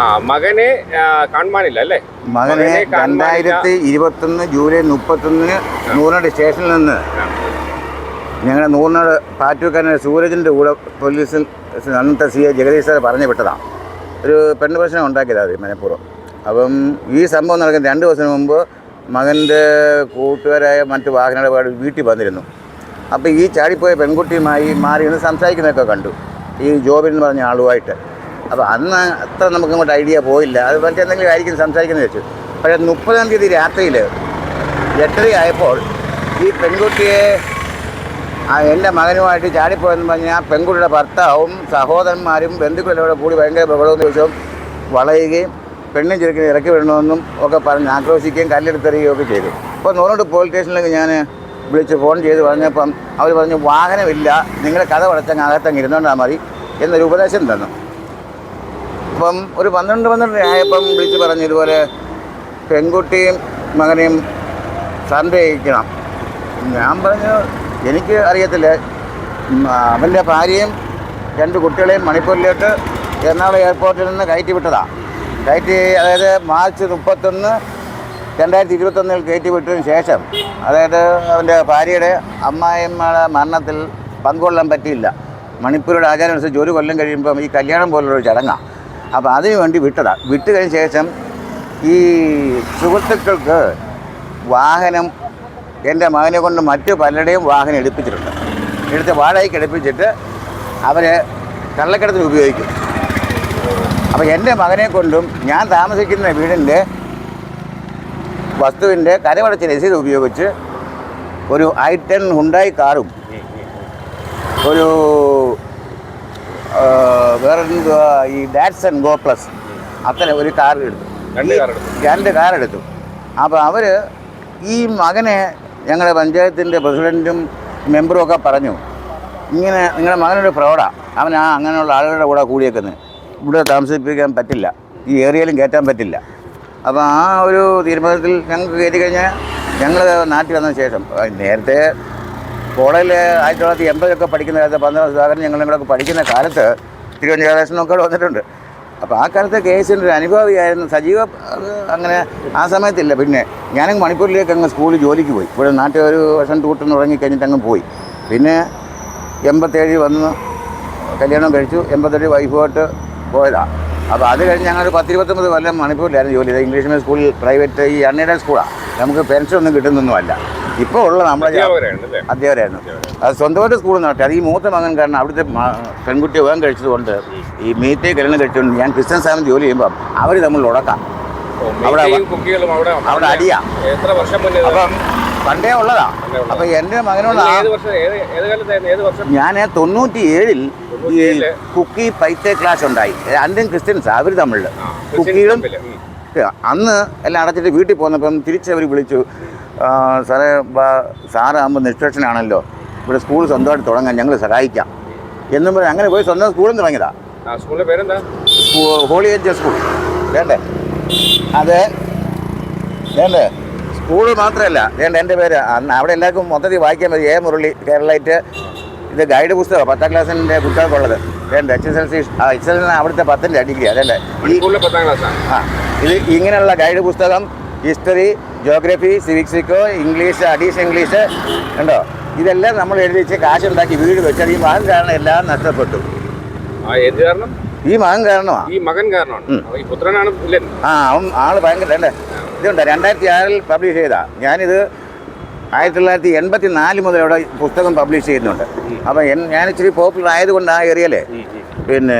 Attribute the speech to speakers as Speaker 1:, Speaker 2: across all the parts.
Speaker 1: ആ മകനെ കാണുവാനില്ല അല്ലേ?
Speaker 2: മകനെ
Speaker 1: രണ്ടായിരത്തി ഇരുപത്തി
Speaker 2: രണ്ടായിരത്തി ഇരുപത്തൊന്ന് ജൂലൈ മുപ്പത്തൊന്നിന് നൂറിനാട് സ്റ്റേഷനിൽ നിന്ന് ഞങ്ങളുടെ നൂറിനാട് പാറ്റൂക്കാരൻ സൂരജിന്റെ കൂടെ പോലീസിൽ അന്നത്തെ സി എ ജഗദീഷ് സാർ പറഞ്ഞു വിട്ടതാണ് ഒരു പെണ്ണ് പ്രശ്നം ഉണ്ടാക്കിയതാണ് അത് മനഃപൂർവം. അപ്പം ഈ സംഭവം നടക്കുന്ന രണ്ട് ദിവസം മുമ്പ് മകന്റെ കൂട്ടുകാരായ മറ്റു വാഹനങ്ങളുടെ വീട്ടിൽ വന്നിരുന്നു. അപ്പോൾ ഈ ചാടിപ്പോയ പെൺകുട്ടിയുമായി മാറി നിന്ന് സംസാരിക്കുന്നതൊക്കെ കണ്ടു. ഈ ജോബിൻ എന്ന് പറഞ്ഞ ആളുമായിട്ട്. അപ്പോൾ അന്ന് അത്ര നമുക്ക് അങ്ങോട്ട് ഐഡിയ പോയില്ല. അത് മറ്റെന്തെങ്കിലും ആയിരിക്കും സംസാരിക്കുന്നത് വെച്ചു പക്ഷേ മുപ്പതാം തീയതി രാത്രിയിൽ എട്ടരയായപ്പോൾ ഈ പെൺകുട്ടിയെ എന്റെ മകനുമായിട്ട് ചാടിപ്പോയെന്ന് പറഞ്ഞാൽ ആ പെൺകുട്ടിയുടെ ഭർത്താവും സഹോദരന്മാരും ബന്ധുക്കളോടെ കൂടി ഭയങ്കര ബഹളവും ദിവസവും വളയുകയും പെണ്ണും ചെറുക്കിനെ ഇറക്കി വിടണമെന്നും ഒക്കെ പറഞ്ഞ് ആക്രോശിക്കുകയും കല്ലെടുത്തെറിയുകയും ഒക്കെ ചെയ്തു. അപ്പോൾ നൂറോട് പോലീസ് സ്റ്റേഷനിലേക്ക് ഞാൻ വിളിച്ച് ഫോൺ ചെയ്ത് പറഞ്ഞപ്പം അവർ പറഞ്ഞു വാഹനമില്ല. നിങ്ങളുടെ കഥ വളച്ചങ്ങ് അകത്തങ്ങ് ഇരുന്നോണ്ടാൽ മതി എന്നൊരു ഉപദേശം തന്നു. അപ്പം ഒരു പന്ത്രണ്ട് പന്ത്രണ്ട് ആയപ്പം വിളിച്ച് പറഞ്ഞു ഇതുപോലെ പെൺകുട്ടിയും മകനെയും സംരക്ഷിക്കണം. ഞാൻ പറഞ്ഞു എനിക്ക് അറിയത്തില്ല. അവന്റെ ഭാര്യയും രണ്ട് കുട്ടികളെയും മണിപ്പൂരിലോട്ട് എറണാകുളം എയർപോർട്ടിൽ നിന്ന് കയറ്റി വിട്ടതാണ് കയറ്റി അതായത് മാർച്ച് മുപ്പത്തൊന്ന് രണ്ടായിരത്തി ഇരുപത്തൊന്നിൽ കയറ്റി വിട്ടതിന് ശേഷം അതായത് അവന്റെ ഭാര്യയുടെ അമ്മായിമ്മയുടെ മരണത്തിൽ പങ്കുകൊള്ളാൻ പറ്റിയില്ല. മണിപ്പൂരുടെ ആചാരം അനുസരിച്ച് ഒരു കൊല്ലം കഴിയുമ്പം ഈ കല്യാണം പോലുള്ളൊരു ചടങ്ങാണ് അപ്പോൾ അതിനു വേണ്ടി വിട്ടതാണ് വിട്ട് കഴിഞ്ഞ ശേഷം ഈ സുഹൃത്തുക്കൾക്ക് വാഹനം എന്റെ മകനെ കൊണ്ട് മറ്റു പലരുടെയും വാഹനം എടുപ്പിച്ചിട്ടുണ്ട്. എടുത്ത് വാടകയ്ക്ക് എടുപ്പിച്ചിട്ട് അവരെ കള്ളക്കിടത്തിന് ഉപയോഗിക്കും. അപ്പോൾ എന്റെ മകനെ കൊണ്ടും ഞാൻ താമസിക്കുന്ന വീടിന്റെ വസ്തുവിന്റെ കരമടച്ച രസീത് ഉപയോഗിച്ച് ഒരു ഐ ടെൻ ഹുണ്ടായി കാറും ഒരു വേറെ എന്തുവാ ഈ ഡാറ്റ്സൺ ഗോ പ്ലസ് അത്തരം ഒരു കാർ എടുത്തു.
Speaker 1: രണ്ട് കാർ എടുത്തു.
Speaker 2: അപ്പോൾ അവർ ഈ മകനെ ഞങ്ങളുടെ പഞ്ചായത്തിന്റെ പ്രസിഡന്റും മെമ്പറും ഒക്കെ പറഞ്ഞു ഇങ്ങനെ നിങ്ങളുടെ മകനൊരു പ്രൗഢാണ് അവൻ ആ അങ്ങനെയുള്ള ആളുകളുടെ കൂടെ കൂടിയേക്കുന്നത്. ഇവിടെ താമസിപ്പിക്കാൻ പറ്റില്ല. ഈ ഏരിയയിലും കയറ്റാൻ പറ്റില്ല. അപ്പോൾ ആ ഒരു തീരുമാനത്തിൽ ഞങ്ങൾക്ക് കയറ്റി കഴിഞ്ഞാൽ ഞങ്ങൾ നാട്ടിൽ വന്ന ശേഷം നേരത്തെ കോളേജിൽ ആയിരത്തി തൊള്ളായിരത്തി എൺപതൊക്കെ പഠിക്കുന്ന കാലത്ത് പന്ത്രണ്ട് സുധാകരൻ ഞങ്ങളും കൂടെ പഠിക്കുന്ന കാലത്ത് തിരുവനന്തപുരത്തിനൊക്കെ വന്നിട്ടുണ്ട്. അപ്പോൾ ആ കാലത്ത് കെ എസ് ഒരു അനുഭവിയായിരുന്നു. സജീവ അങ്ങനെ ആ സമയത്തില്ല. പിന്നെ ഞാനങ്ങ് മണിപ്പൂരിലേക്ക് അങ്ങ് സ്കൂളിൽ ജോലിക്ക് പോയി. ഇവിടെ നാട്ടിൽ ഒരു വർഷം ടൂട്ടിന് തുടങ്ങിക്കഴിഞ്ഞിട്ട് അങ്ങ് പോയി. പിന്നെ എൺപത്തേഴ് വന്ന് കല്യാണം കഴിച്ചു. എൺപത്തേഴ് വൈഫുമായിട്ട് പോയതാണ് അപ്പോൾ അത് കഴിഞ്ഞ് ഞങ്ങൾ പത്തിരുപത്തൊമ്പത് കൊല്ലം മണിപ്പൂരിലായിരുന്നു ജോലി ചെയ്തത്. ഇംഗ്ലീഷ് മീഡിയം സ്കൂളിൽ പ്രൈവറ്റ് ഈ അണ്ണയുടെ സ്കൂളാണ് നമുക്ക് പെൻഷൻ ഒന്നും കിട്ടുന്നൊന്നുമല്ല. ഇപ്പോൾ ഉള്ള
Speaker 1: നമ്മളെ
Speaker 2: അധ്യാപകരായിരുന്നു. അത് സ്വന്തമായിട്ട് സ്കൂളിൽ നടത്തി അത് ഈ മൂത്ത മകൻ കാരണം അവിടുത്തെ പെൺകുട്ടി വിവാഹം കഴിച്ചതുകൊണ്ട് ഈ മീറ്റേ കല്യാണം കഴിച്ചുകൊണ്ട് ഞാൻ ക്രിസ്ത്യൻ സ്ഥാനം ജോലി ചെയ്യുമ്പോൾ അവർ തമ്മിൽ ഉടക്കാം. അവിടെ
Speaker 1: അവിടെ
Speaker 2: അടിയാ.
Speaker 1: എത്ര വർഷം മുന്നേ
Speaker 2: അപ്പം പണ്ടേ ഉള്ളതാ. അപ്പൊ എന്റെ മകനോട് ഞാൻ തൊണ്ണൂറ്റി ഏഴിൽ ഈ കുക്കി പൈത്തേ ക്ലാസ് ഉണ്ടായി. രണ്ടും ക്രിസ്ത്യൻസ് അവർ തമ്മിൽ കുക്കികളും അന്ന് എല്ലാം അടച്ചിട്ട് വീട്ടിൽ പോന്നപ്പം തിരിച്ചവർ വിളിച്ചു. "ആ, സാറേ സാറാകുമ്പോൾ നിഷ്പക്ഷനാണല്ലോ. ഇവിടെ സ്കൂൾ സ്വന്തമായിട്ട് തുടങ്ങാൻ ഞങ്ങൾ സഹായിക്കാം. എന്നും പറഞ്ഞ് അങ്ങനെ പോയി സ്വന്തം സ്കൂളും തുടങ്ങിയതാ.
Speaker 1: ആ പേരെന്താ?
Speaker 2: Holy angel school. വേണ്ടേ? അതെ. വേണ്ടേ? സ്കൂൾ മാത്രമല്ല വേണ്ട എന്റെ പേര്. അന്ന് അവിടെ എല്ലാവർക്കും മൊത്തത്തിൽ വായിക്കാൻ പറ്റും എ മുരളി കേരളയിട്ട്. ഇത് ഗൈഡ് പുസ്തകം പത്താം ക്ലാസ്സിന്റെ കുട്ടികൾക്കുള്ളത് വേണ്ട H S L C H S L അവിടുത്തെ പത്തിന്റെ ഡിഗ്രി അതല്ലേ ഈ
Speaker 1: സ്കൂളിലെ പത്താം ക്ലാസ്
Speaker 2: ആ ഇത് ഇങ്ങനെയുള്ള ഗൈഡ് പുസ്തകം ഹിസ്റ്ററി ജോഗ്രഫി സിവിക്സിക്കോ ഇംഗ്ലീഷ് അഡീഷ് ഇംഗ്ലീഷ് ഉണ്ടോ ഇതെല്ലാം നമ്മൾ എഴുതി വെച്ച് കാശുണ്ടാക്കി വീട് വെച്ചാൽ ഈ മകൻ കാരണം എല്ലാം നഷ്ടപ്പെട്ടു ഈ മകൻ കാരണമാണ്
Speaker 1: ഈ മകൻ കാരണമാണ്. പുത്രനാണ്
Speaker 2: ആ അവൻ ആൾ ഭയങ്കര അല്ലേ ഇതുണ്ട് രണ്ടായിരത്തി ആറിൽ പബ്ലിഷ് ചെയ്താ ഞാനിത് ആയിരത്തി തൊള്ളായിരത്തി എൺപത്തി നാല് മുതൽ ഇവിടെ പുസ്തകം പബ്ലിഷ് ചെയ്യുന്നുണ്ട് അപ്പം ഞാൻ ഇച്ചിരി പോപ്പുലർ ആയതുകൊണ്ട് ആ ഏരിയയിലെ. പിന്നെ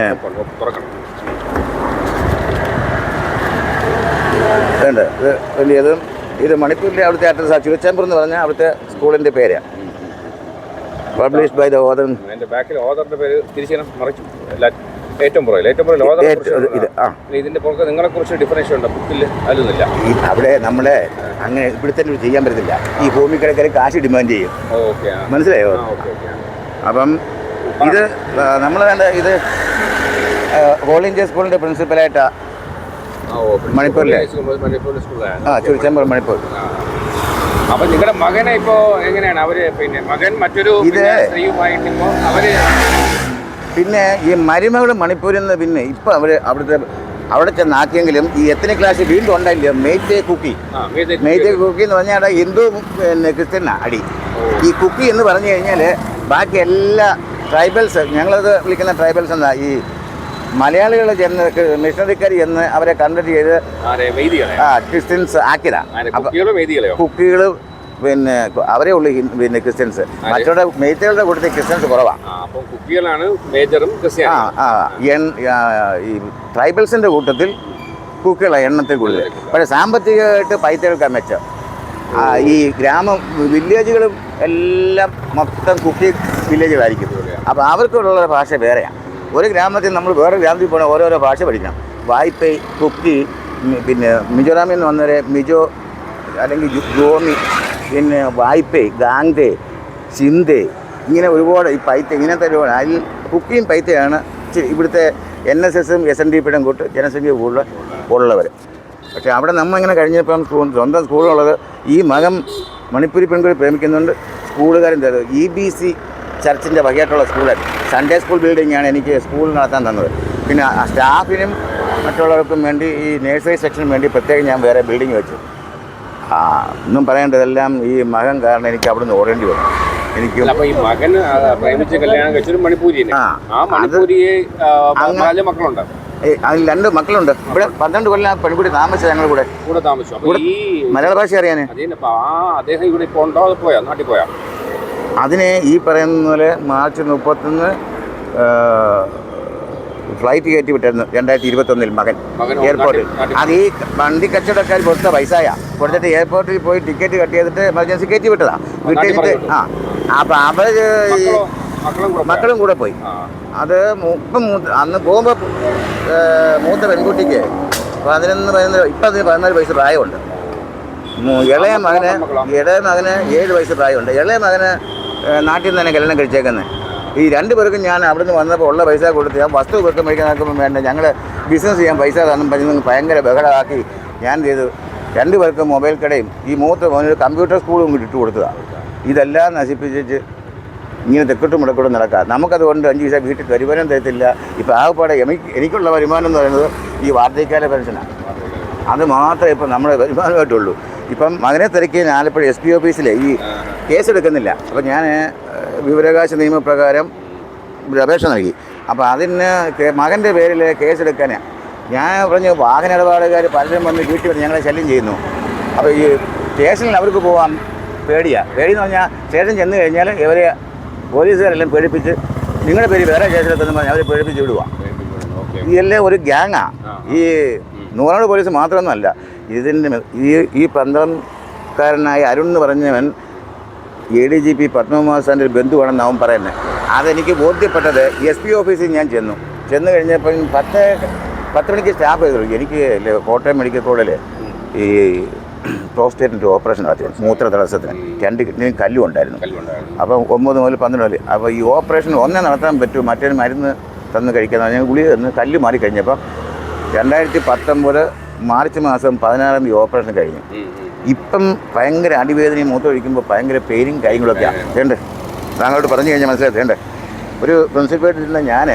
Speaker 2: ഇതുണ്ട് ഇത് വലിയതും ഇത് മണിപ്പൂരിലെ അവിടുത്തെ അഡ്രസ്സാണ് ചുരച്ചമ്പർ എന്ന് പറഞ്ഞാൽ അവിടുത്തെ സ്കൂളിന്റെ പേരാണ് പബ്ലിഷ് ബൈ ദ ഓദർ
Speaker 1: അതിന്റെ ബാക്കിൽ ഓദറിന്റെ പേര് തിരിച്ചു മറിച്ചു. എല്ലാ- ഏറ്റവും പുറകിൽ ഏറ്റവും പുറകിൽ ഓദർ
Speaker 2: ഇത് ആ.
Speaker 1: ഇതിന്റെ പുറത്ത് നിങ്ങളെക്കുറിച്ച് ഡിഫറൻസ് ഉണ്ട്? ബുക്കിൽ അതിലൊന്നുമില്ല
Speaker 2: ഈ അവിടെ നമ്മളെ അങ്ങനെ ഇവിടെ തന്നെ ചെയ്യാൻ പറ്റത്തില്ല. ഈ ഭൂമി കിടക്കൽ കാശ് ഡിമാൻഡ് ചെയ്യും.
Speaker 1: ഓക്കെ
Speaker 2: മനസ്സിലായോ? അപ്പം ഇത് നമ്മൾ വേണ്ട ഇത് ഹോൾ ഇന്ത്യ സ്കൂളിന്റെ പ്രിൻസിപ്പലായിട്ടാണ്
Speaker 1: ആ
Speaker 2: മണിപ്പൂരിലെ? ആ ചുരിച്ചമ്പർ മണിപ്പൂർ.
Speaker 1: അപ്പൊ നിങ്ങളുടെ മകനെ ഇപ്പോ എങ്ങനെയാണ്? അവർ പിന്നെ മകൻ മറ്റൊരു സ്ത്രീയുമായിട്ട് ഇപ്പോ അവർ
Speaker 2: പിന്നെ ഈ മരുമകൾ മണിപ്പൂരിൽ നിന്ന് പിന്നെ ഇപ്പൊ അവർ അവിടുത്തെ അവിടെ ചെന്നാക്കിയെങ്കിലും ഈ എത്തനെ ക്ലാസ് വീണ്ടും ഉണ്ടായില്ല? മെയ്തേ കുക്കി. മെയ്റ്റേ കുക്കി. എന്ന് പറഞ്ഞാൽ ഹിന്ദു പിന്നെ ക്രിസ്ത്യനാണ് അടി. ഈ കുക്കി എന്ന് പറഞ്ഞു കഴിഞ്ഞാൽ ബാക്കി എല്ലാ ട്രൈബൽസ് ഞങ്ങളത് വിളിക്കുന്ന ട്രൈബൽസ് എന്താ? ഈ മലയാളികൾ ചെന്ന് മിഷണറിക്കാർ ചെന്ന് അവരെ കൺവെർട്ട് ചെയ്ത് ആ ക്രിസ്ത്യൻസ്
Speaker 1: ആക്കിയതാണ്
Speaker 2: കുക്കികൾ പിന്നെ അവരെ ഉള്ളു പിന്നെ ക്രിസ്ത്യൻസ്. മറ്റുള്ള മെയ്റ്റകളുടെ കൂട്ടത്തിൽ ക്രിസ്ത്യൻസ് കുറവാണ്
Speaker 1: അപ്പം മേജറും
Speaker 2: ആ ആ ഈ ട്രൈബൽസിന്റെ കൂട്ടത്തിൽ കുക്കികളാണ് എണ്ണത്തിൽ കൂടുതൽ. പക്ഷേ സാമ്പത്തികമായിട്ട് പൈത്തകൾക്കാണ് മെച്ചം ഈ ഗ്രാമം വില്ലേജുകളും എല്ലാം മൊത്തം കുക്കി വില്ലേജുകളായിരിക്കും. അപ്പോൾ അവർക്കുള്ള ഭാഷ വേറെയാണ് ഒരു ഗ്രാമത്തിൽ നമ്മൾ വേറെ ഗ്രാമത്തിൽ പോകണം ഓരോരോ ഭാഷ പഠിക്കണം. വായ്പൈ കുക്കി പിന്നെ മിജോറാമിൽ നിന്ന് വന്നവരെ മിജോ അല്ലെങ്കിൽ ജോമി പിന്നെ വായ്പേ ഗാംഗേ ചിന്തേ ഇങ്ങനെ ഒരുപാട് ഈ പൈത്ത ഇങ്ങനത്തെ ഒരുപാട്. അതിൽ കുക്കിയും പൈത്തയാണ് ഇവിടുത്തെ എൻ എസ് എസും എസ് എൻ ഡി പിയുടെയും കൂട്ട് ജനസംഖ്യ കൂടുതൽ ഉള്ളവർ പക്ഷേ അവിടെ നമ്മൾ ഇങ്ങനെ കഴിഞ്ഞപ്പം സ്വന്തം സ്കൂളുള്ളത് ഈ മകം മണിപ്പൂരി പെൺകുട്ടി പ്രേമിക്കുന്നുണ്ട്. സ്കൂളുകാരും തരുന്നത്. ഇ ബി സി ചർച്ചിന്റെ വകയായിട്ടുള്ള സ്കൂളാണ് സൺഡേ സ്കൂൾ ബിൽഡിങ്ങാണ് എനിക്ക് സ്കൂൾ നടത്താൻ തന്നത്. പിന്നെ സ്റ്റാഫിനും മറ്റുള്ളവർക്കും വേണ്ടി ഈ നേഴ്സറി സെക്ഷനും വേണ്ടി പ്രത്യേകം ഞാൻ വേറെ ബിൽഡിംഗ് വെച്ചു. ആ ഒന്നും പറയേണ്ടതെല്ലാം ഈ മകൻ കാരണം എനിക്ക് അവിടെ നിന്ന് ഓടേണ്ടി വന്നു. എനിക്ക്
Speaker 1: ഈ മകൻ ആ, പ്രേമിച്ച് കല്യാണം കഴിച്ചൊരു മണിപ്പൂരി
Speaker 2: ആ,
Speaker 1: ആ മണിപ്പൂരിയെ നാല് മക്കളുണ്ട്.
Speaker 2: അതിൽ രണ്ട് മക്കളുണ്ട്. ഇവിടെ പന്ത്രണ്ട് കൊല്ലം പെൺകുട്ടി താമസിച്ചത് ഞങ്ങൾ കൂടെ.
Speaker 1: കൂടെ താമസിച്ചു. ഈ
Speaker 2: മലയാള ഭാഷ
Speaker 1: അറിയാനേ? അദ്ദേഹം ഇവിടെ ഇപ്പൊ ഉണ്ടോ? പോയാ? നാട്ടിൽ പോയാ?
Speaker 2: അതിന് ഈ പറയുന്ന പോലെ മാർച്ച് മുപ്പത്തൊന്ന് ഫ്ലൈറ്റ് കയറ്റി വിട്ടായിരുന്നു രണ്ടായിരത്തി ഇരുപത്തൊന്നിൽ മകൻ. എയർപോർട്ടിൽ. അത് ഈ വണ്ടി കച്ചവടക്കാർ കൊടുത്ത പൈസയാ. കൊടുത്തിട്ട് എയർപോർട്ടിൽ പോയി ടിക്കറ്റ് കട്ട് ചെയ്തിട്ട് എമർജൻസി കയറ്റി വിട്ടതാ. വിട്ടിട്ട് ആ അപ്പം അവർ
Speaker 1: മക്കളോ? മക്കളും കൂടെ പോയി?
Speaker 2: അത് ഇപ്പം അന്ന് പോകുമ്പോൾ മൂത്ത പെൺകുട്ടിക്ക് പതിനൊന്ന് പതിനൊന്ന് ഇപ്പം അതിന് പതിനാല് വയസ്സ് പ്രായമുണ്ട്. ഇളയ മകന് ഇളയ മകന് ഏഴ് വയസ്സ് പ്രായമുണ്ട്. ഇളയ മകന് നാട്ടിൽ നിന്ന് തന്നെ കല്യാണം കഴിച്ചേക്കുന്നത് ഈ രണ്ട് പേർക്കും ഞാൻ അവിടെ നിന്ന് വന്നപ്പോൾ ഉള്ള പൈസ കൊടുത്ത് ഞാൻ വസ്തു വെക്കാൻ മേടിക്കാൻ നോക്കുമ്പോൾ വേണ്ട. ഞങ്ങൾ ബിസിനസ് ചെയ്യാൻ പൈസ തന്നും. ഭയങ്കര ബഹളമാക്കി ഞാൻ ചെയ്തു? രണ്ട് പേർക്ക് മൊബൈൽ കടയും ഈ മൂത്ത മോനൊരു കമ്പ്യൂട്ടർ സ്കൂളും ഇട്ട് കൊടുത്തതാണ് ഇതെല്ലാം നശിപ്പിച്ചിട്ട് ഇങ്ങനെ തെക്കോട്ടും മുടക്കോട്ടും നടക്കാം. നമുക്കതുകൊണ്ട് അഞ്ച് പൈസ വീട്ടിൽ വരുമാനം തരത്തില്ല. ഇപ്പോൾ ആകെപ്പാടെ എനിക്ക് എനിക്കുള്ള വരുമാനം എന്ന് പറയുന്നത് ഈ വാർദ്ധക്യകാല പെൻഷനാണ് അത് മാത്രമേ ഇപ്പം നമ്മുടെ വരുമാനമായിട്ടുള്ളൂ. ഇപ്പം മകനെ തിരക്കി ആലപ്പുഴ എസ് പി ഓഫീസിലെ ഈ കേസ് എടുക്കുന്നില്ല അപ്പോൾ ഞാൻ വിവരാവകാശ നിയമപ്രകാരം ഒരു അപേക്ഷ നൽകി. അപ്പോൾ അതിന് മകന്റെ പേരിൽ കേസെടുക്കാനാണ് ഞാൻ പറഞ്ഞു വാഹന ഇടപാടുകാർ പലരും വന്ന് വീട്ടിൽ വന്ന് ഞങ്ങളെ ശല്യം ചെയ്യുന്നു. അപ്പോൾ ഈ സ്റ്റേഷനിൽ അവർക്ക് പോകാൻ പേടിയാണ് പേടിയെന്ന് പറഞ്ഞാൽ സ്റ്റേഷൻ ചെന്ന് കഴിഞ്ഞാൽ ഇവരെ പോലീസുകാരെല്ലാം പേടിപ്പിച്ച് നിങ്ങളുടെ പേര് വേറെ കേസിലെത്തുന്ന പറഞ്ഞാൽ അവരെ പേടിപ്പിച്ച് വിടുക
Speaker 1: ഓക്കെ.
Speaker 2: ഇതെല്ലാം ഒരു
Speaker 1: ഗ്യാങ്ങാണ്
Speaker 2: ഈ നൂറാട് പോലീസ് മാത്രമൊന്നുമല്ല. ഇതിന്റെ ഈ ഈ പന്ത്രക്കാരനായ അരുൺ എന്ന് പറഞ്ഞവൻ A D G P Padmakumar സാറിന്റെ ഒരു ബന്ധുവാണെന്ന് അവൻ പറയുന്നത്. അതെനിക്ക് ബോധ്യപ്പെട്ടത് എസ് പി ഓഫീസിൽ ഞാൻ ചെന്നു. ചെന്ന് കഴിഞ്ഞപ്പോൾ പത്ത് പത്ത് മണിക്ക് സ്റ്റാഫ് ചെയ്തു. എനിക്ക് കോട്ടയം മെഡിക്കൽ കോളേജിൽ ഈ പ്രോസ്റ്റേറ്റിന്റെ ഓപ്പറേഷൻ നടത്തി മൂത്ര തടസ്സത്തിന് രണ്ട് കിഡ്നിയും കല്ലും ഉണ്ടായിരുന്നു. അപ്പം ഒമ്പത് മുതൽ പന്ത്രണ്ട് വരെ. അപ്പോൾ ഈ ഓപ്പറേഷൻ ഒന്നേ നടത്താൻ പറ്റും മറ്റൊരു മരുന്ന് തന്ന് കഴിക്കാൻ ഞാൻ ഗുളിക തന്ന് കല്ല് മാറി കഴിഞ്ഞപ്പോൾ രണ്ടായിരത്തി പത്തൊമ്പത് മാർച്ച് മാസം പതിനാറാം തീയതി ഓപ്പറേഷൻ കഴിഞ്ഞു. ഇപ്പം ഭയങ്കര അടിവേദനയും മൂത്തൊഴിക്കുമ്പോൾ ഭയങ്കര പെയിനും കാര്യങ്ങളൊക്കെയാണ് വേണ്ടേ താങ്കളോട് പറഞ്ഞു കഴിഞ്ഞാൽ മനസ്സിലായി. വേണ്ടേ ഒരു പ്രിൻസിപ്പായിട്ടിരുന്ന ഞാൻ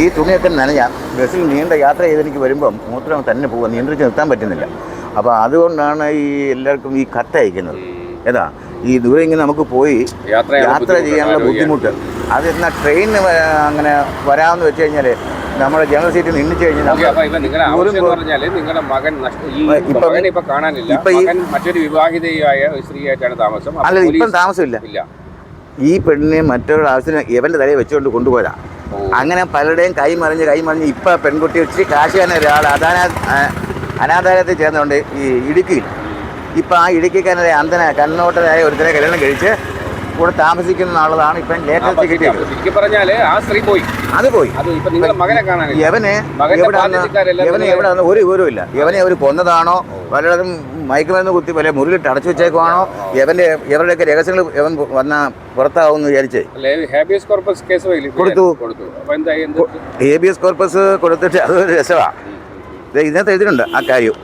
Speaker 2: ഈ തുണിയൊക്കെ നനഞ്ഞാൽ ബസ്സിൽ നീണ്ട യാത്ര ചെയ്തെനിക്ക് വരുമ്പം മൂത്രം തന്നെ പോകാൻ നിയന്ത്രിച്ച് നിർത്താൻ പറ്റുന്നില്ല. അപ്പോൾ അതുകൊണ്ടാണ് ഈ എല്ലാവർക്കും ഈ കത്ത് അയക്കുന്നത്. ഏതാ? ഈ ദൂരെ ഇങ്ങനെ നമുക്ക് പോയി
Speaker 1: യാത്ര
Speaker 2: ചെയ്യാനുള്ള
Speaker 1: ബുദ്ധിമുട്ട്.
Speaker 2: അത് എന്നാൽ ട്രെയിനിന് അങ്ങനെ വരാമെന്ന് വെച്ച് കഴിഞ്ഞാൽ നമ്മുടെ ജനറൽ സീറ്റിൽ നിന്നിച്ചു കഴിഞ്ഞാൽ
Speaker 1: മകൻ
Speaker 2: ഇപ്പം-
Speaker 1: കാണാനില്ല. മറ്റൊരു വിവാഹിതയായ സ്ത്രീയായിട്ടാണ് താമസം.
Speaker 2: അല്ല ഇപ്പം താമസമില്ല. ഈ പെണ്ണിനെ മറ്റൊരു ആവശ്യത്തിന് എവന്റെ തലയെ വെച്ചുകൊണ്ട്
Speaker 1: കൊണ്ടുപോരാ.
Speaker 2: അങ്ങനെ പലരുടെയും കൈ മറിഞ്ഞ് കൈ മറിഞ്ഞ് ഇപ്പൊ പെൺകുട്ടി ഇച്ചിരി തന്നെ ഒരാൾ അതാന അനാഥാലയത്തിൽ ചേർന്നുകൊണ്ട് ഈ ഇടുക്കിയിൽ. ഇപ്പം ആ ഇടുക്കിക്കാരനെ അന്ധന കണ്ണോട്ടനായ ഒരുത്തനെ കല്യാണം കഴിച്ച് കൂടെ താമസിക്കുന്ന ആളാണ് ഇപ്പം
Speaker 1: ലേറ്റർ
Speaker 2: ലേറ്റസ്റ്റ് കിട്ടിയത്.
Speaker 1: ശരിക്കും പറഞ്ഞാൽ ആ സ്ത്രീ പോയി.
Speaker 2: അത് പോയി.
Speaker 1: അത് ഇപ്പൊ നിങ്ങളുടെ മകനെ കാണാനില്ല.
Speaker 2: യവനെ യവനെ
Speaker 1: എവിടെയാണ്?
Speaker 2: എവിടെ ഒരു വിവരമില്ല യവനെ അവർ കൊന്നതാണോ? വല്ലതും മയക്കുമരുന്ന് കുത്തി വല്ല മുറിയിലിട്ട് അടച്ചു വെച്ചേക്കുവാണോ? യവന്റെ ഇവരുടെയൊക്കെ രഹസ്യങ്ങൾ യവൻ വന്ന പുറത്താവും വിചാരിച്ചേ.
Speaker 1: ഹേബിയസ് കോർപ്പസ് കേസ്
Speaker 2: കൊടുത്തു. ഹേബിയസ് കോർപ്പസ് കൊടുത്തിട്ട് അതൊരു രസമാണ് ഇതിനകത്ത് എഴുതിയിട്ടുണ്ട് ആ കാര്യം.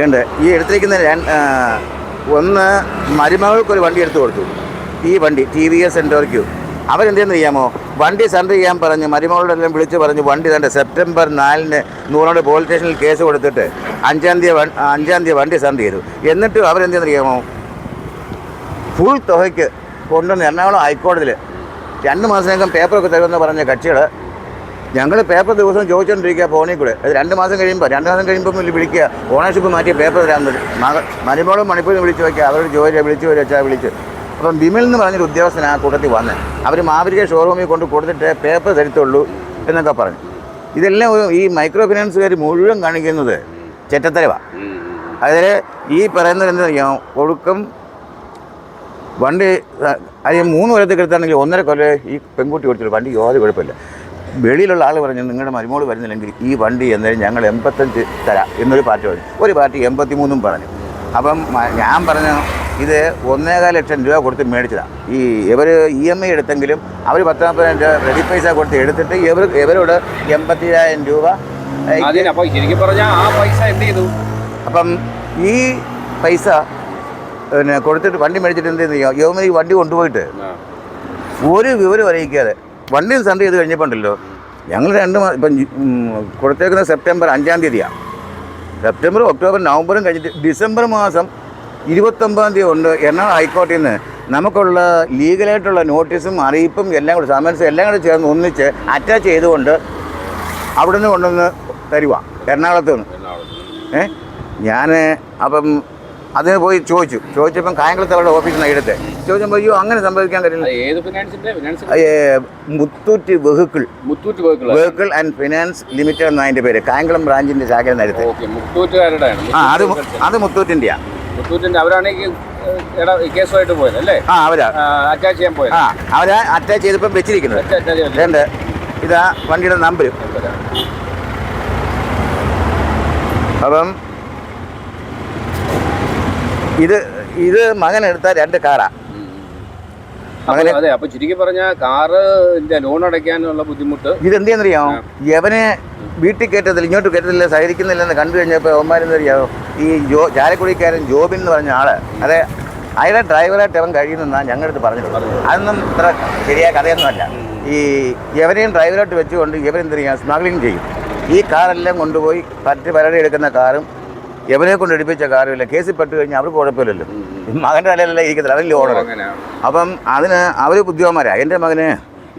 Speaker 2: രണ്ട് ഈ എടുത്തിരിക്കുന്ന ഒന്ന് മരുമകൾക്കൊരു വണ്ടി എടുത്തു കൊടുത്തു. ഈ വണ്ടി ടി വി എസ് എൻഡോർക്യൂ അവരെന്തെന്ന് ചെയ്യാമോ? വണ്ടി സെന്റർ ചെയ്യാൻ പറഞ്ഞ് മരുമകളുടെ എല്ലാം വിളിച്ച് പറഞ്ഞ് വണ്ടി തന്നെ സെപ്റ്റംബർ നാലിന് നൂറോട് പോലീസ് സ്റ്റേഷനിൽ കേസ് കൊടുത്തിട്ട് അഞ്ചാം തീയതി അഞ്ചാം തീയതി വണ്ടി സെന്റർ ചെയ്തു. എന്നിട്ട് അവരെന്തെന്ന് അറിയാമോ ഫുൾ തുകയ്ക്ക് കൊണ്ടുവന്ന് എറണാകുളം ഹൈക്കോടതിയിൽ രണ്ട് മാസത്തിനകം പേപ്പറൊക്കെ തരുമെന്ന് പറഞ്ഞ കക്ഷികൾ ഞങ്ങൾ പേപ്പർ ദിവസം ചോദിച്ചുകൊണ്ടിരിക്കുക ഫോണിൽ കൂടെ. അത് രണ്ട് മാസം കഴിയുമ്പോൾ രണ്ട് മാസം കഴിയുമ്പോൾ വിളിക്കുക. ഓണർഷിപ്പ് മാറ്റിയ പേപ്പർ തരാൻ മരുമോളും മണിപ്പൂരും വിളിച്ച് വയ്ക്കുക അവരോട് ജോലി വിളിച്ച് വരും വെച്ചാൽ വിളിച്ച്. അപ്പം ബിമിൽ എന്ന് പറഞ്ഞൊരു ഉദ്യോഗസ്ഥൻ ആ കൂട്ടത്തിൽ വന്ന്. അവർ മാവരിക ഷോറൂമിൽ കൊണ്ട് കൊടുത്തിട്ട് പേപ്പർ തരത്തുള്ളൂ എന്നൊക്കെ പറഞ്ഞു. ഇതെല്ലാം ഒരു- ഈ മൈക്രോ ഫിനാൻസുകാർ മുഴുവൻ കാണിക്കുന്നത് ചെറ്റത്തരവാണ് അതിൽ ഈ പറയുന്നത് എന്താ ഒഴുക്കം വണ്ടി അത് മൂന്ന് കൊല്ലത്തേക്ക് എടുത്താണെങ്കിൽ ഒന്നര കൊല്ലം ഈ പെൺകുട്ടി കൊടുത്തില്ല വണ്ടി യാതൊരു കുഴപ്പമില്ല. വെളിയിലുള്ള ആൾ പറഞ്ഞു നിങ്ങളുടെ മരുമോൾ വരുന്നില്ലെങ്കിൽ ഈ വണ്ടി എന്നതിന് ഞങ്ങൾ എൺപത്തഞ്ച് തരാം എന്നൊരു പാർട്ടി പറഞ്ഞു. ഒരു പാർട്ടി എൺപത്തി മൂന്നും പറഞ്ഞു. അപ്പം ഞാൻ പറഞ്ഞു ഇത് ഒന്നേകാൽ ലക്ഷം രൂപ കൊടുത്ത് മേടിച്ചതാണ് ഈ ഇവർ ഇ എം ഐ എടുത്തെങ്കിലും അവർ പത്ത് നാൽപ്പതിനായിരം രൂപ റെഡി പൈസ കൊടുത്ത് എടുത്തിട്ട് ഇവർ ഇവരോട് എൺപത്തിരായിരം രൂപ
Speaker 1: അപ്പൊ ശരിക്കും പറഞ്ഞാൽ ആ പൈസ എന്ത് ചെയ്തു?
Speaker 2: അപ്പം ഈ പൈസ പിന്നെ കൊടുത്തിട്ട് വണ്ടി മേടിച്ചിട്ട് എന്ത് ചെയ്യുക യോമി വണ്ടി കൊണ്ടുപോയിട്ട് ഒരു വിവരം അറിയിക്കാതെ വണ്ടിയും സെൻഡ് ചെയ്ത് കഴിഞ്ഞപ്പോണ്ടല്ലോ. ഞങ്ങൾ രണ്ട് ഇപ്പം കൊടുത്തേക്കുന്ന സെപ്റ്റംബർ അഞ്ചാം തീയതിയാണ് സെപ്റ്റംബർ ഒക്ടോബർ നവംബറും കഴിഞ്ഞിട്ട് ഡിസംബർ മാസം ഇരുപത്തൊമ്പതാം തീയതി ഉണ്ട്. എറണാകുളം ഹൈക്കോടതിയിൽ നിന്ന് നമുക്കുള്ള ലീഗലായിട്ടുള്ള നോട്ടീസും അറിയിപ്പും എല്ലാം കൂടി സമൻസും എല്ലാം കൂടി ചേർന്ന് ഒന്നിച്ച് അറ്റാച്ച് ചെയ്തുകൊണ്ട് അവിടെ നിന്ന് കൊണ്ടുവന്ന് തരുവാ. എറണാകുളത്ത് നിന്ന്. ഏ? ഞാൻ അപ്പം അതിന് പോയി ചോദിച്ചു. ചോദിച്ചപ്പം കായംകുളത്ത് അവരുടെ ഓഫീസിൽ നിന്ന് എടുത്ത്. ചോദിച്ചപ്പോൾ അയ്യോ അങ്ങനെ സംഭവിക്കാൻ കഴിയില്ല Muthoot vehicle.
Speaker 1: Muthoot vehicle
Speaker 2: vehicle and finance limited എന്ന അതിന്റെ പേര്. കായംകുളം ബ്രാഞ്ചിന്റെ ശാഖയിൽ നിന്ന് എടുത്ത്.
Speaker 1: ഓക്കെ
Speaker 2: ആ അത് അത് മുത്തൂറ്റിന്റെയാ
Speaker 1: മുത്തൂറ്റിന്റെ അവരാണ് ഈ എടാ ഈ കേസുമായിട്ട് പോയത് അല്ലേ?
Speaker 2: ആ അവരാ.
Speaker 1: അറ്റാച്ച് ചെയ്യാൻ പോയത്.
Speaker 2: ആ അവരാ അറ്റാച്ച് ചെയ്തപ്പം വെച്ചിരിക്കുന്നത്. രണ്ട് ഇതാ വണ്ടിയുടെ നമ്പർ അപ്പം ഇത് ഇത് മകൻ എടുത്ത രണ്ട് കാറാ.
Speaker 1: അങ്ങനെ അതെ അപ്പൊ ചുരുക്കി പറഞ്ഞ കാറ് ലോൺ അടയ്ക്കാനുള്ള ബുദ്ധിമുട്ട്.
Speaker 2: ഇതെന്തെന്നറിയാമോ യവനെ വീട്ടിൽ കയറ്റത്തില്ല ഇങ്ങോട്ട് കയറ്റത്തില്ല സഹകരിക്കുന്നില്ലെന്ന് കണ്ടു കഴിഞ്ഞപ്പോൾ അവന്മാരെന്തറിയാമോ ഈ ജോ ചാലക്കുടിക്കാരൻ ജോബിൻ എന്ന് പറഞ്ഞ ആൾ അതെ അയാളെ ഡ്രൈവറായിട്ട് അവൻ കഴിയുന്നെന്നാണ് ഞങ്ങളടുത്ത് പറഞ്ഞിട്ടുള്ളത് അതൊന്നും ഇത്ര ശരിയായ കഥയൊന്നുമല്ല. ഈ യവനെയും ഡ്രൈവറായിട്ട് വെച്ചുകൊണ്ട് ഇവരെന്ത് സ്മഗ്ലിംഗ് ചെയ്യും. ഈ കാറെല്ലാം കൊണ്ടുപോയി പറ്റ് പരടി എടുക്കുന്ന കാറും യവനെ കൊണ്ട് എടുപ്പിച്ച കാര്യമില്ല. കേസിൽ പെട്ട് കഴിഞ്ഞാൽ അവർക്ക് കുഴപ്പമില്ലല്ലോ. മകന്റെ തലയിലല്ല ഇരിക്കത്തില്ല അതല്ലേ ഓർഡർ അപ്പം അതിന് അവർ ബുദ്ധിമാന്മാരാണ് എന്റെ മകന്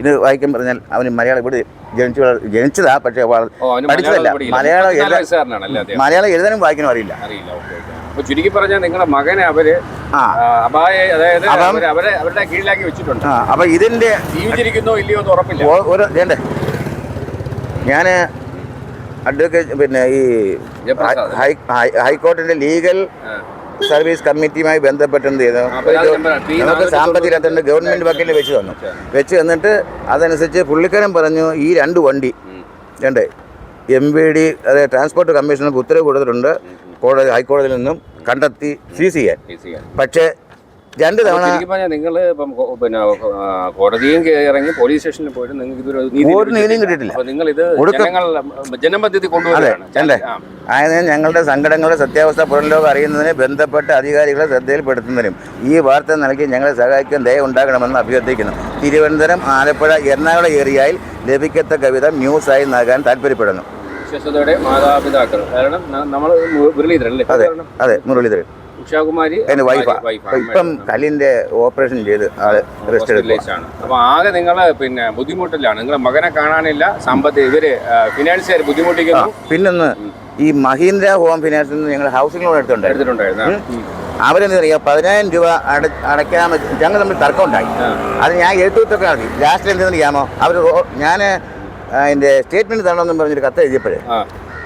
Speaker 2: ഇത് വായിക്കാൻ പറഞ്ഞാൽ അവന് മലയാളം ഇവിടെ ജനിച്ചു ജനിച്ചതാ പക്ഷേ പഠിച്ചതല്ല.
Speaker 1: മലയാളം.
Speaker 2: മലയാളം എഴുതാനും വായിക്കാനും അറിയില്ല.
Speaker 1: അപ്പൊ ചുരുക്കി പറഞ്ഞാൽ നിങ്ങളുടെ മകനെ അവർ അതായത്
Speaker 2: അപ്പം-
Speaker 1: അവരെ അവരുടെ കീഴിലാക്കി വെച്ചിട്ടുണ്ട്.
Speaker 2: ആ ഇതിന്റെ ഇതിന്റെ
Speaker 1: ജീവിച്ചിരിക്കുന്നോ ഇല്ലയോ എന്ന് ഉറപ്പില്ല.
Speaker 2: ഒരു വേണ്ടേ? ഞാൻ അഡ്വക്കേറ്റ് പിന്നെ ഈ
Speaker 1: Jayaprasad.
Speaker 2: High high- legal service കമ്മിറ്റിയുമായി ബന്ധപ്പെട്ട് എന്ത് ചെയ്തു നമുക്ക് സാമ്പത്തിക രത്തിന്റെ ഗവൺമെന്റ് വക്കീൽ വെച്ച് തന്നു. വെച്ച് തന്നിട്ട് അതനുസരിച്ച് പുള്ളിക്കാരൻ പറഞ്ഞു ഈ രണ്ട് വണ്ടി രണ്ട് എം ബി ഡി അതായത് ട്രാൻസ്പോർട്ട് കമ്മീഷണർക്ക് ഉത്തരവ് കൊടുത്തിട്ടുണ്ട്. കോടതി ഹൈക്കോടതിയിൽ നിന്നും കണ്ടെത്തി സീസ് ചെയ്യാൻ. പക്ഷേ രണ്ട് തവണ
Speaker 1: നിങ്ങൾ നിങ്ങൾ പിന്നെ കോടതിയും ഇറങ്ങി പോലീസ് സ്റ്റേഷനിൽ പോയിട്ട് നിങ്ങൾക്ക് ഇതൊരു
Speaker 2: ഒരു നീതിയും കിട്ടിയിട്ടില്ല.
Speaker 1: നിങ്ങൾ ഇത് ജനമധ്യത്തിൽ
Speaker 2: അതെ. അതായത് ഞങ്ങളുടെ സംഘടനകളുടെ സത്യാവസ്ഥ പുറംലോകം അറിയുന്നതിന് ബന്ധപ്പെട്ട അധികാരികളെ ശ്രദ്ധയിൽപ്പെടുത്തുന്നതിനും ഈ വാർത്ത നൽകി ഞങ്ങളെ സഹായിക്കാൻ ദയ ഉണ്ടാകണമെന്ന് അഭ്യർത്ഥിക്കുന്നു. തിരുവനന്തപുരം ആലപ്പുഴ എറണാകുളം ഏരിയയിൽ ലഭിക്കത്തക്ക വിധം ന്യൂസായി നൽകാൻ താല്പര്യപ്പെടുന്നു.
Speaker 1: വിശ്വസതയുടെ മാതാപിതാക്കൾ. കാരണം നമ്മൾ മുരളീധരൻ അല്ലേ?
Speaker 2: അതെ അതെ മുരളീധരൻ.
Speaker 1: ഉഷാകുമാരി
Speaker 2: എന്റെ വൈഫാ
Speaker 1: വൈഫാ
Speaker 2: ഇപ്പം കലിന്റെ ഓപ്പറേഷൻ ചെയ്ത് ആൾ റെസ്റ്റ്
Speaker 1: എടുക്കുകയാണ് അപ്പൊ ആകെ നിങ്ങൾ പിന്നെ ബുദ്ധിമുട്ടിലാണ്. നിങ്ങളുടെ മകനെ കാണാനില്ല സമ്പത്ത് ഇവർ ഫിനാൻസുകാർ ബുദ്ധിമുട്ടിക്കുന്നു.
Speaker 2: പിന്നൊന്ന് ഈ മഹീന്ദ്ര ഹോം ഫിനാൻസിൽ നിന്ന് ഞങ്ങൾ ഹൗസിംഗ് ലോൺ എടുത്തിട്ടുണ്ടായിരുന്നു. അവരെന്ത് പറയുക പതിനായിരം രൂപ അട അടയ്ക്കാൻ ഞങ്ങൾ തമ്മിൽ തർക്കം ഉണ്ടായി അത് ഞാൻ എഴുത്തൊക്കെ നടത്തി ലാസ്റ്റ് എന്തെന്ന് അറിയാമോ? അവർ ഞാൻ അതിന്റെ സ്റ്റേറ്റ്മെന്റ് തരണമെന്നും പറഞ്ഞൊരു കത്ത് എഴുതിയപ്പോഴേ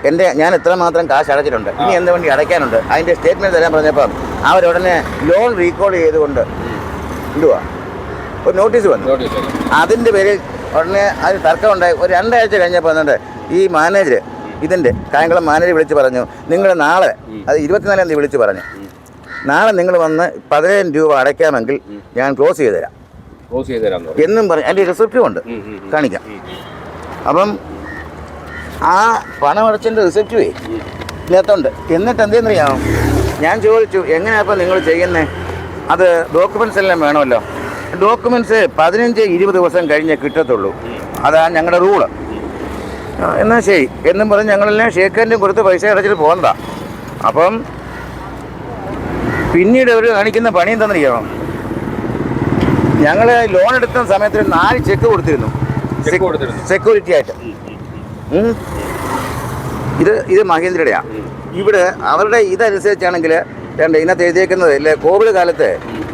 Speaker 2: എന്റെ ഞാൻ എത്രമാത്രം കാശ് അടച്ചിട്ടുണ്ട്. ഇനി എന്ത് വേണ്ടി അടയ്ക്കാനുണ്ട്? അതിന്റെ സ്റ്റേറ്റ്മെന്റ് തരാൻ പറഞ്ഞപ്പം അവരുടനെ ലോൺ റീകോൾ ചെയ്തുകൊണ്ട് എന്തുവാ? ഒരു നോട്ടീസ് വന്നു? അതിന്റെ പേരിൽ ഉടനെ അത് തർക്കം ഉണ്ടായി. ഒരു രണ്ടാഴ്ച കഴിഞ്ഞപ്പോൾ വന്നിട്ട് ഈ മാനേജർ ഇതിന്റെ കായംകുളം മാനേജർ വിളിച്ച് പറഞ്ഞു നിങ്ങൾ നാളെ അത് ഇരുപത്തിനാലാം തീയതി വിളിച്ച് പറഞ്ഞു. നാളെ നിങ്ങൾ വന്ന് പതിനായിരം രൂപ അടയ്ക്കാമെങ്കിൽ ഞാൻ ക്ലോസ് ചെയ്ത് തരാം.
Speaker 1: ക്ലോസ് ചെയ്ത് തരാം
Speaker 2: എന്നും പറഞ്ഞു. അതിന്റെ റിസിപ്റ്റും ഉണ്ട്. കാണിക്കാം. അപ്പം ആ പണമടച്ചതിന്റെ റിസിപ്റ്റുവേ ഇതിനകത്തുണ്ട്. എന്നിട്ട് എന്തെന്നറിയാമോ? ഞാൻ ചോദിച്ചു എങ്ങനെയാ നിങ്ങൾ ചെയ്യുന്നത് അത് ഡോക്യുമെൻസ് എല്ലാം വേണമല്ലോ. ഡോക്യുമെന്റ്സ് പതിനഞ്ച് ഇരുപത് ദിവസം കഴിഞ്ഞേ കിട്ടത്തുള്ളൂ. അതാണ് ഞങ്ങളുടെ റൂൾ എന്നാൽ എന്നാ ശരി. എന്നും പറഞ്ഞ് ഞങ്ങളെല്ലാം ഷേക്കന്റും കൊടുത്ത് പൈസ അടച്ചിട്ട് പോകുന്നതാ അപ്പം പിന്നീട് അവർ കാണിക്കുന്ന പണി എന്താണെന്നറിയാമോ? ഞങ്ങൾ ലോൺ എടുത്ത സമയത്ത് നാല് ചെക്ക് കൊടുത്തിരുന്നു. സെക്യൂരിറ്റി ആയിട്ട്. ഇത് ഇത് മഹേന്ദ്രയുടെയാണ് ഇവിടെ അവരുടെ ഇതനുസരിച്ചാണെങ്കിൽ രണ്ട് ഇതിനകത്ത് എഴുതിയേക്കുന്നത് അല്ലേ? കോവിഡ് കാലത്ത്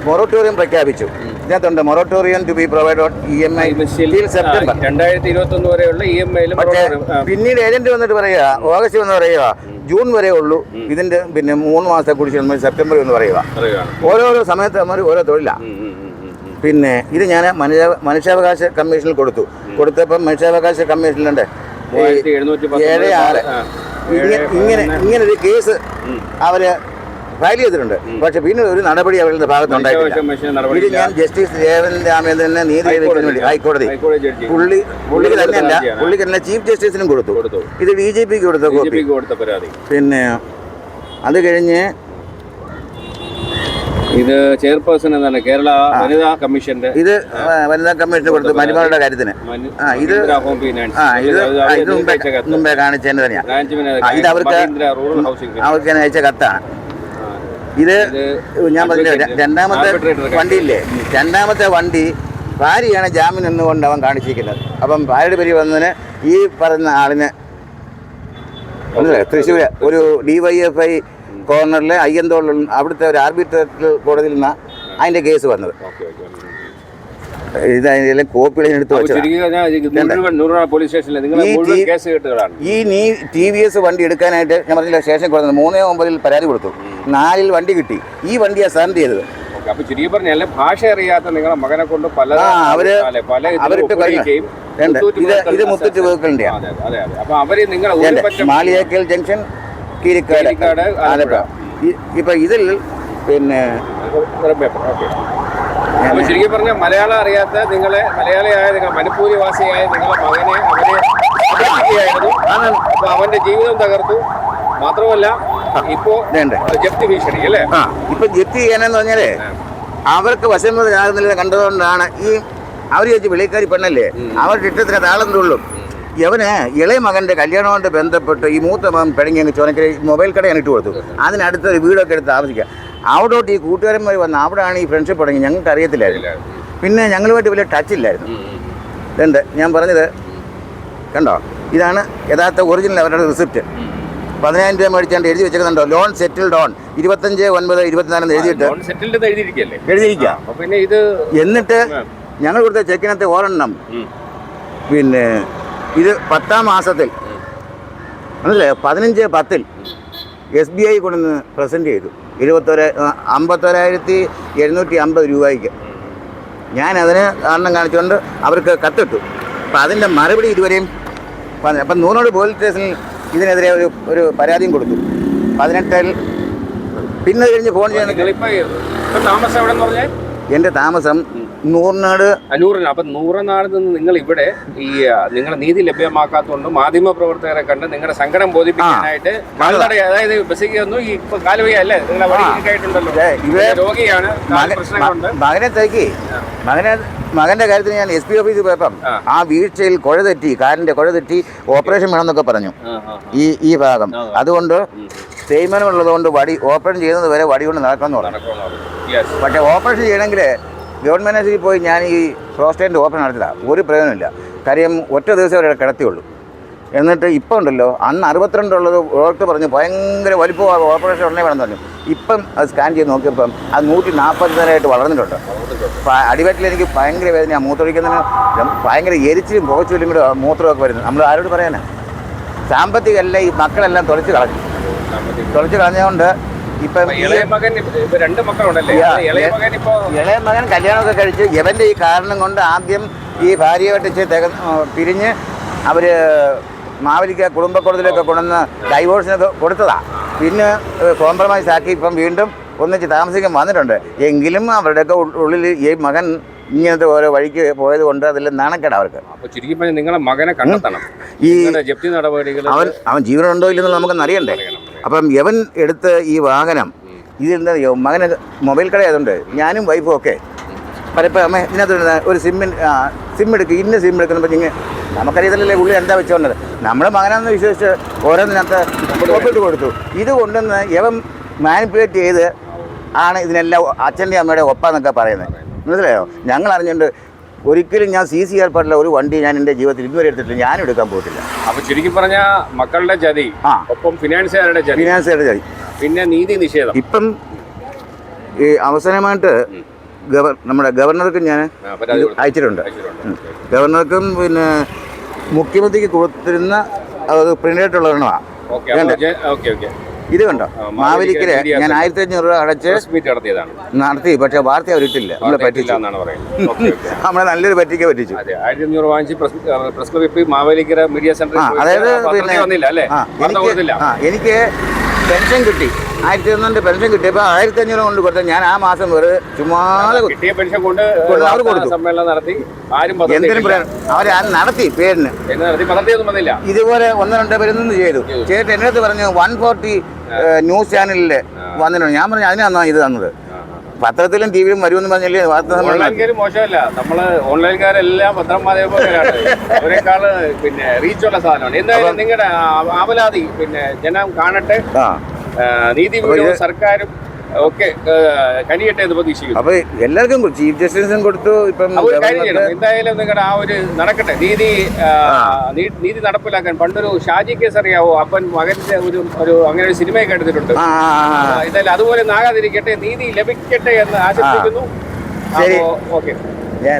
Speaker 2: മൊറട്ടോറിയം പ്രഖ്യാപിച്ചു. ഇതിനകത്തുണ്ട് moratorium to be provide E M I September
Speaker 1: രണ്ടായിരത്തി ഇരുപത്തി ഒന്ന് വരെയുള്ള ഇ എം ഐയിലും
Speaker 2: പക്ഷേ പിന്നീട് ഏജന്റ് വന്നിട്ട് പറയുക ഓഗസ്റ്റ് എന്ന് പറയുക ജൂൺ വരെ ഉള്ളൂ. ഇതിന്റെ പിന്നെ മൂന്ന് മാസത്തെ കുടിശ്ശിക സെപ്റ്റംബർ എന്ന് പറയുക. ഓരോരോ സമയത്ത് നമ്മൾ ഓരോ തൊഴിലാണ്. പിന്നെ ഇത് ഞാൻ മനുഷ്യ മനുഷ്യാവകാശ കമ്മീഷനിൽ കൊടുത്തു. കൊടുത്തപ്പോൾ മനുഷ്യാവകാശ കമ്മീഷനിലുണ്ട്. ഏഴ് ആറ്. ഇങ്ങനെ ഇങ്ങനെ ഒരു കേസ് അവർ ഫയൽ ചെയ്തിട്ടുണ്ട്. പക്ഷെ പിന്നെ ഒരു നടപടി അവരുടെ ഭാഗത്തുണ്ടായിട്ടില്ല ഇത് ഞാൻ ജസ്റ്റിസ് ദേവൻ രാമേന്ദ്രനെ നീതി ലഭിക്കുന്നതിന് വേണ്ടി ഹൈക്കോടതി പുള്ളി പുള്ളിക്ക് തന്നെയല്ല. പുള്ളിക്ക് തന്നെ ചീഫ് ജസ്റ്റിസിനും കൊടുത്തു. ഇത്
Speaker 1: ബി ജെ പിക്ക് കൊടുത്ത കോപ്പി.
Speaker 2: പിന്നെ അത് കഴിഞ്ഞ്
Speaker 1: ഇത് ചെയർപേഴ്സൺ എന്താണ് കേരള വനിതാ കമ്മീഷന്റെ
Speaker 2: ഇത് വനിതാ കമ്മീഷൻ കൊടുത്തു മരുമകളുടെ കാര്യത്തിന്. ആ, ഇത് ആ ഇത് ഇത് മുമ്പേ മുമ്പേ കാണിച്ചതിന് തന്നെയാണ് ഇത് അവർക്ക് അവർക്ക് അയച്ച കത്താണ്. ഇത് ഞാൻ പറഞ്ഞില്ല രണ്ടാമത്തെ
Speaker 1: വണ്ടി
Speaker 2: വണ്ടിയില്ലേ? രണ്ടാമത്തെ വണ്ടി ഭാര്യയാണ് ജാമ്യം നിന്നുകൊണ്ട് അവൻ കാണിച്ചിരിക്കുന്നത്. അപ്പം ഭാര്യയുടെ പേര് വന്നതിന് ഈ പറയുന്ന ആളിന്? തൃശ്ശൂര് ഒരു ഡി വൈ എഫ് ഐ കോർണറിലെ അയ്യന്തോളിൽ അവിടുത്തെ ഒരു ആർബിട്രേറ്റർ കോടതിയിൽ നിന്നാണ് അതിന്റെ കേസ് വന്നത്. ഇത് കോപ്പികൾ ഞാൻ എടുത്ത് ഈ നീ ടി വി എസ് വണ്ടി എടുക്കാനായിട്ട് ഞാൻ പറഞ്ഞില്ല സ്റ്റേഷൻ കൊടുത്തത് മൂന്നേ ഒമ്പതിൽ പരാതി കൊടുത്തു. നാലിൽ വണ്ടി കിട്ടി. ഈ വണ്ടിയാണ് സറണ്ടർ ചെയ്തത്.
Speaker 1: ഓക്കെ അപ്പൊ ചുരുക്കി പറഞ്ഞാൽ ഭാഷ അറിയാത്ത മകനെ കൊണ്ട് പല അവർ പല
Speaker 2: ഇത് മുത്തൂറ്റ്
Speaker 1: പറ്റം
Speaker 2: മാളിയേക്കൽ ജംഗ്ഷൻ കീരിക്കാട്
Speaker 1: ആലപ്പുഴ.
Speaker 2: ഇപ്പൊ ഇതിൽ പിന്നെ
Speaker 1: ശരിക്കും പറഞ്ഞാൽ മലയാളം അറിയാത്ത നിങ്ങളെ മലയാളിയായ നിങ്ങൾ മണിപ്പൂരിവാസിയായ നിങ്ങളെ മകനെ അവരെ ഉപേക്ഷിക്കുകയായിരുന്നു അപ്പൊ അവന്റെ ജീവിതം തകർത്തു. മാത്രമല്ല ഇപ്പോ ജപ്തി ഭീഷണി അല്ലേ?
Speaker 2: ഇപ്പൊ ജപ്തി ചെയ്യാനെന്ന് പറഞ്ഞാലേ അവർക്ക് വശം കണ്ടതുകൊണ്ടാണ് ഈ അവർ ചോദിച്ചു വെളിക്കാരി പെണ്ണല്ലേ? അവരുടെ ഇഷ്ടത്തിന് താളം തുള്ളും യവന് ഇളയ മകന്റെ കല്യാണവുമായിട്ട് ബന്ധപ്പെട്ട് ഈ മൂത്ത മകൻ പിഴങ്ങി അങ്ങ് ചോനക്കര മൊബൈൽ കടയാണ് ഇട്ട് കൊടുത്തു. അതിനടുത്ത് ഒരു വീടൊക്കെ എടുത്ത് താമസിക്കുക അവിടോട്ട് ഈ കൂട്ടുകാരന്മാർ വന്ന് അവിടെയാണ് ഈ ഫ്രണ്ട്ഷിപ്പ് തുടങ്ങി ഞങ്ങൾക്ക് അറിയത്തില്ലായിരുന്നു. പിന്നെ ഞങ്ങളുമായിട്ട് വലിയ ടച്ച് ഇല്ലായിരുന്നു. ഇതുണ്ട്. ഞാൻ പറഞ്ഞത് കണ്ടോ? ഇതാണ് യഥാർത്ഥ ഒറിജിനൽ അവരുടെ റിസിപ്റ്റ് പതിനായിരം രൂപ മേടിച്ചാണ്ട് എഴുതി വെച്ചിരുന്നുണ്ടോ ലോൺ സെറ്റിൽഡ് ഓൺ ഇരുപത്തഞ്ച് ഒൻപത് ഇരുപത്തിനാലെന്ന് എഴുതിയിട്ട് എഴുതിയിരിക്കുക.
Speaker 1: അപ്പൊ പിന്നെ ഇത്
Speaker 2: എന്നിട്ട് ഞങ്ങൾ കൊടുത്ത ചെക്കിനകത്ത്
Speaker 1: ഓരെണ്ണം
Speaker 2: പിന്നെ ഇത് പത്താം മാസത്തിൽ. മനസ്സിലായോ? പതിനഞ്ച് പത്തിൽ എസ് ബി ഐ കൊണ്ടുവന്ന് പ്രസന്റ് ചെയ്തു. ഇരുപത്തൊരു അമ്പത്തൊരായിരത്തി എഴുന്നൂറ്റി അമ്പത് രൂപയ്ക്ക്. ഞാൻ അതിന് കാരണം കാണിച്ചുകൊണ്ട് അവർക്ക് കത്തിട്ടു. അപ്പം അതിന്റെ മറുപടി ഇതുവരെയും പറഞ്ഞു അപ്പം നൂറോട് പോലീസ് സ്റ്റേഷനിൽ ഇതിനെതിരെ ഒരു ഒരു പരാതിയും കൊടുത്തു. പതിനെട്ടിൽ പിന്നെ കഴിഞ്ഞ് ഫോൺ ചെയ്യാൻ
Speaker 1: താമസം എവിടെ എന്ന്
Speaker 2: എന്റെ താമസം നൂറിനാട്.
Speaker 1: നൂറിന്. അപ്പൊ നൂറനാട് നിന്ന് നിങ്ങൾ ഇവിടെ ഈ നിങ്ങൾ നീതി ലഭ്യമാക്കാത്തതുകൊണ്ട് മാധ്യമ പ്രവർത്തകരെ കണ്ട് നിങ്ങളുടെ സങ്കടം ബോധിപ്പിക്കാനായിട്ട് കാൽനട അതായത് ബസ്സിൽ വന്നു ഈ ഇപ്പൊ അല്ലേ? നിങ്ങളെ രോഗിയാണ്.
Speaker 2: മകനെ തേക്കി. മകനെ മകന്റെ കാര്യത്തിന് ഞാൻ എസ് പി ഓഫീസിൽ പോയപ്പം
Speaker 1: ആ.
Speaker 2: വീഴ്ചയിൽ കുഴ തെറ്റി കാലിന്റെ കുഴ തെറ്റി ഓപ്പറേഷൻ വേണമെന്നൊക്കെ പറഞ്ഞു. ഈ ഈ ഭാഗം. അതുകൊണ്ട് തേയ്മാനം ഉള്ളതുകൊണ്ട് വടി ഓപ്പറേഷൻ ചെയ്യുന്നത് വരെ വടി കൊണ്ട് നടക്കണം പറഞ്ഞു. പക്ഷേ ഓപ്പറേഷൻ ചെയ്യണമെങ്കിൽ ഗവൺമെന്റ് ആശുപത്രി പോയി ഞാൻ ഈ പ്രോസ്റ്റേറ്റിന്റെ ഓപ്പൺ നടത്തില്ല. ഒരു പ്രയോജനമില്ല കാര്യം ഒറ്റ ദിവസം അവരുടെ കിടത്തിയുള്ളൂ. എന്നിട്ട് ഇപ്പോൾ ഉണ്ടല്ലോ അന്ന് അറുപത്തിരണ്ടുള്ളത് ഡോക്ടർ പറഞ്ഞു ഭയങ്കര വലിപ്പം ഓപ്പറേഷൻ ഉടനെ വേണം പറഞ്ഞു. ഇപ്പം അത് സ്കാൻ ചെയ്ത് നോക്കിയപ്പം അത് നൂറ്റി നാൽപ്പത്തിനാലായിട്ട് വളർന്നിട്ടുണ്ട്. അടിവയറ്റിൽ എനിക്ക് ഭയങ്കര വേദനയാണ് മൂത്രമൊഴിക്കുന്നതിന് ഭയങ്കര എരിച്ചിലും പുകച്ചിലും കൂടെ മൂത്രമൊക്കെ വരുന്നത് നമ്മൾ ആരോട് പറയാനാണ് സാമ്പത്തികമല്ല ഈ മക്കളെല്ലാം തുളച്ച് കളഞ്ഞു. തുളച്ച് കളഞ്ഞുകൊണ്ട് ഇപ്പം
Speaker 1: ഇളയ മകൻ രണ്ട് മക്കളുണ്ടല്ലേ? ഇളയ മകൻ ഇപ്പൊ
Speaker 2: ഇളയ മകൻ കല്യാണമൊക്കെ കഴിച്ച് ഇവന്റെ ഈ കാരണം കൊണ്ട് ആദ്യം ഈ ഭാര്യയായിട്ട് തിക പിരിഞ്ഞ് അവർ മാവലിക്ക കുടുംബ കോടതിയിലൊക്കെ കൊണ്ടുവന്ന് ഡൈവോഴ്സിനൊക്കെ കൊടുത്തതാ. പിന്നെ കോംപ്രമൈസ് ആക്കി ഇപ്പം വീണ്ടും ഒന്നിച്ച് താമസിക്കാൻ വന്നിട്ടുണ്ട്. എങ്കിലും അവരുടെയൊക്കെ ഉള്ളിൽ ഈ മകൻ ഇങ്ങനത്തെ ഓരോ വഴിക്ക് പോയത് കൊണ്ട് അതിൽ നാണക്കേട് അവർക്ക്.
Speaker 1: ചുരുക്കി നിങ്ങളെ മകനെ കണ്ടെത്തണം.
Speaker 2: ഈ
Speaker 1: ജപ്തി നടപടികൾ
Speaker 2: അവൻ അവൻ ജീവനുണ്ടോ ഇല്ലെന്ന് നമുക്ക് അറിയണ്ടേ അപ്പം യവൻ എടുത്ത ഈ വാഹനം ഇതിൽ എന്താ അറിയോ, മകന് മൊബൈൽ കട ആയതുകൊണ്ട് ഞാനും വൈഫും ഒക്കെ പലപ്പോൾ അമ്മ ഇതിനകത്ത് ഒരു സിമ്മിൻ സിം എടുക്കുക ഇന്ന സിം എടുക്കുന്നപ്പോൾ ഇങ്ങനെ നമുക്കറിയത്തില്ലല്ലേ പുള്ളി എന്താ വെച്ചോണ്ടത് നമ്മുടെ മകനാണെന്ന് വിശ്വസിച്ച് ഓരോന്നിനകത്ത് ഒപ്പിട്ട് കൊടുത്തു. ഇത് കൊണ്ടുവന്ന് യവൻ മാനിപ്പുലേറ്റ് ചെയ്ത് ആണ് ഇതിനെല്ലാം അച്ഛന്റെ അമ്മയുടെ ഒപ്പാന്നൊക്കെ പറയുന്നത്. മനസ്സിലായോ? ഞങ്ങൾ അറിഞ്ഞുകൊണ്ട് ഒരിക്കലും ഞാൻ സി സി ഏർപ്പാടില്ല ഒരു വണ്ടി ഞാൻ എന്റെ ജീവിതത്തിൽ ഇതുവരെ എടുത്തിട്ടില്ല. ഞാൻ എടുക്കാൻ പോകത്തില്ല
Speaker 1: അപ്പൊ ചുരുക്കി പറഞ്ഞ മക്കളുടെ ചതി
Speaker 2: ആ.
Speaker 1: ഒപ്പം ഫിനാൻസുകാരുടെ ചതി.
Speaker 2: ഫിനാൻസുകാരുടെ ചതി.
Speaker 1: പിന്നെ നീതി നിഷേധം.
Speaker 2: ഇപ്പം ഈ അവസാനമായിട്ട് ഗവർ നമ്മുടെ ഗവർണർക്ക് ഞാൻ
Speaker 1: ആ, പരാതി
Speaker 2: ഇത്
Speaker 1: കൊടുത്തു.
Speaker 2: അയച്ചിട്ടുണ്ട്.
Speaker 1: അയച്ചിട്ടുണ്ട്.
Speaker 2: ഉം. ഗവർണർക്കും പിന്നെ മുഖ്യമന്ത്രിക്ക് കൊടുത്തിരുന്ന അത് പ്രിന്റ് ഒരെണ്ണമാണ്
Speaker 1: ഓക്കെ ഓക്കെ ഓക്കെ.
Speaker 2: ഇത് കണ്ടോ?
Speaker 1: മാവേലിക്കര
Speaker 2: ഞാൻ ആയിരത്തി അഞ്ഞൂറ് രൂപ അടച്ച്
Speaker 1: നടത്തിയതാണ്.
Speaker 2: നടത്തി പക്ഷെ വാർത്ത അവരിട്ടില്ല നമ്മളെ പറ്റിച്ചു. നമ്മളെ നല്ലൊരു പറ്റിക്ക പറ്റിച്ചു.
Speaker 1: അതെ ആയിരത്തി അഞ്ഞൂറ് വാങ്ങിച്ച് press press club Mavelikkara media സെന്ററിൽ
Speaker 2: അതായത് എനിക്ക് പെൻഷൻ കിട്ടി. ആയിരത്തി ഒന്നിന്റെ പെൻഷൻ കിട്ടിയപ്പോൾ ആയിരത്തി അഞ്ഞൂറ് കൊണ്ട് കൊടുത്ത ഞാൻ ആ മാസം വെറുതെ ചുമ്മാതെ
Speaker 1: കിട്ടിയ പെൻഷൻ കൊണ്ട്
Speaker 2: അവർ കൊടുത്തു.
Speaker 1: സമ്മേളനം നടത്തി. ആരും
Speaker 2: എന്തിനും അവർ നടത്തി പേരിന്.
Speaker 1: വന്നില്ല.
Speaker 2: ഇതുപോലെ ഒന്ന് രണ്ട് നിന്ന് ചെയ്തു. ചേട്ടൻ എന്റെ അടുത്ത് പറഞ്ഞു വൺ ഫോർട്ടി ന്യൂസ് ചാനലിൽ വന്നിട്ടുണ്ട്. ഞാൻ പറഞ്ഞു അതിനാണ് ഇത് തന്നത്. പത്രത്തിലും ടി വിയിലും വരുമെന്ന് പറഞ്ഞില്ലേ വാർത്താ
Speaker 1: മോശമല്ല. നമ്മൾ ഓൺലൈൻകാരെല്ലാം പത്രം മാധ്യമക്കാരാണ് അവരെക്കാൾ പിന്നെ റീച്ചുള്ള സാധനമാണ്. എന്തായാലും നിങ്ങളുടെ ആവലാതി പിന്നെ ജനം കാണട്ടെ. നീതിപീഠവും സർക്കാരും ഒക്കെ കനിയട്ടെ എന്ന് പ്രതീക്ഷിക്കുന്നു.
Speaker 2: അപ്പൊ എല്ലാവർക്കും. ചീഫ് ജസ്റ്റിസും കൊടുത്തു ഇപ്പം
Speaker 1: എന്തായാലും നിങ്ങളുടെ ആ ഒരു നടക്കട്ടെ. നീതി നീതി നടപ്പിലാക്കാൻ പണ്ടൊരു ഷാജി കേസ് അറിയാവോ? അപ്പൻ മകന്റെ ഒരു ഒരു അങ്ങനെ ഒരു
Speaker 2: ആ. ആ,
Speaker 1: എന്തായാലും അതുപോലെ നാകാതിരിക്കട്ടെ നീതി ലഭിക്കട്ടെ എന്ന് ആശംസിക്കുന്നു. ഓക്കെ.
Speaker 2: ഞാൻ